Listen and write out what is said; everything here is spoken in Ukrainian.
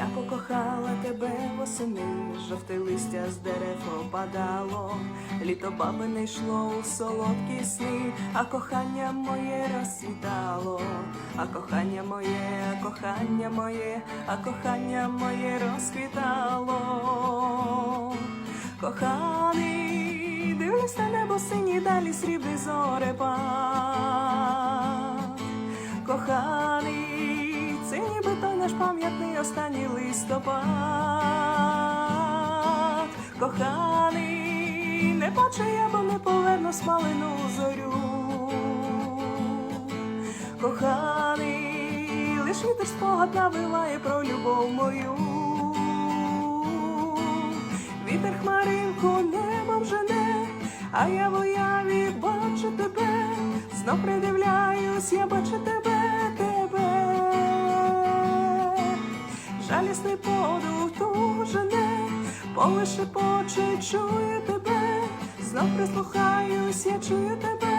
Я покохала тебе восени, жовте листя з дерев опадало, літо баби не йшло у солодкі сни, а кохання моє розцвітало, а кохання моє, а кохання моє, а кохання моє розквітало. Коханий, дивлюсь на небо синій, далі срібний зорепад. Ніби той наш пам'ятний останній листопад. Коханий, не плаче я, бо не поверну смалену зорю. Коханий, лиш вітер спогад навиває про любов мою. Вітер хмаринку небом жене, а я в уяві бачу тебе, знов придивляюсь, я бачу тебе. Жалісний подух тужене, жене, поле шепоче, чую тебе, знов прислухаюсь, я чую тебе,